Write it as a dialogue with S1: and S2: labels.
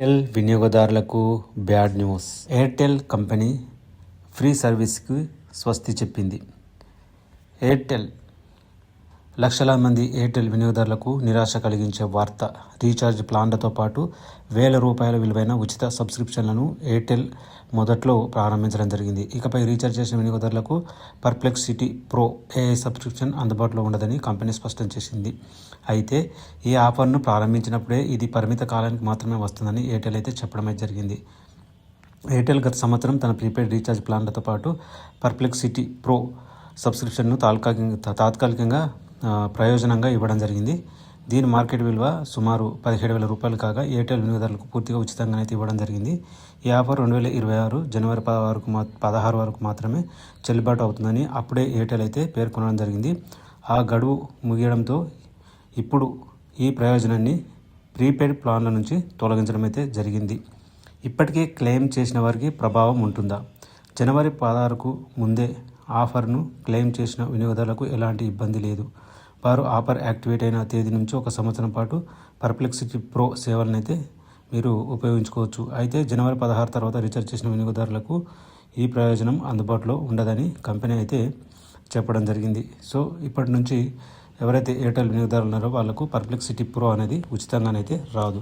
S1: Airtel వినియోగదారులకు bad news. Airtel company free సర్వీస్కి స్వస్తి చెప్పింది. ఎయిర్టెల్ లక్షల మంది ఎయిర్టెల్ వినియోగదారులకు నిరాశ కలిగించే వార్త రీఛార్జ్ ప్లాన్లతో పాటు వేల రూపాయల విలువైన ఉచిత సబ్స్క్రిప్షన్లను ఎయిర్టెల్ మొదట్లో ప్రారంభించడం జరిగింది. ఇకపై రీఛార్జ్ చేసిన వినియోగదారులకు పర్ప్లెక్సిటీ ప్రో ఏఐ సబ్స్క్రిప్షన్ అందుబాటులో ఉండదని కంపెనీ స్పష్టం చేసింది. అయితే ఈ ఆఫర్ను ప్రారంభించినప్పుడే ఇది పరిమిత కాలానికి మాత్రమే వస్తుందని ఎయిర్టెల్ అయితే చెప్పడం జరిగింది. ఎయిర్టెల్ గత సంవత్సరం తన ప్రీపెయిడ్ రీఛార్జ్ ప్లాన్లతో పాటు పర్ప్లెక్సిటీ ప్రో సబ్స్క్రిప్షన్ను తాత్కాలికంగా తాత్కాలికంగా ప్రయోజనంగా ఇవ్వడం జరిగింది. దీని మార్కెట్ విలువ సుమారు పదిహేడు వేల రూపాయలు కాగా ఎయిర్టెల్ వినియోగదారులకు పూర్తిగా ఉచితంగా అయితే ఇవ్వడం జరిగింది. ఈ ఆఫర్ రెండు వేల ఇరవై ఆరు జనవరి పదహారుకు మా పదహారు వరకు మాత్రమే చెల్లుబాటు అవుతుందని అప్పుడే ఎయిర్టెల్ అయితే పేర్కొనడం జరిగింది. ఆ గడువు ముగియడంతో ఇప్పుడు ఈ ప్రయోజనాన్ని ప్రీపెయిడ్ ప్లాన్ల నుంచి తొలగించడం అయితే జరిగింది. ఇప్పటికే క్లెయిమ్ చేసిన వారికి ప్రభావం ఉంటుందా? జనవరి పదహారుకు ముందే ఆఫర్ను క్లెయిమ్ చేసిన వినియోగదారులకు ఎలాంటి ఇబ్బంది లేదు. వారు ఆఫర్ యాక్టివేట్ అయిన తేదీ నుంచి ఒక సంవత్సరం పాటు పర్ప్లెక్సిటీ ప్రో సేవలనైతే మీరు ఉపయోగించుకోవచ్చు. అయితే జనవరి పదహారు తర్వాత రీఛార్జ్ చేసిన వినియోగదారులకు ఈ ప్రయోజనం అందుబాటులో ఉండదని కంపెనీ అయితే చెప్పడం జరిగింది. సో ఇప్పటి నుంచి ఎవరైతే ఎయిర్టెల్ వినియోగదారులు ఉన్నారో వాళ్ళకు పర్ప్లెక్సిటీ ప్రో అనేది ఉచితంగానైతే రాదు.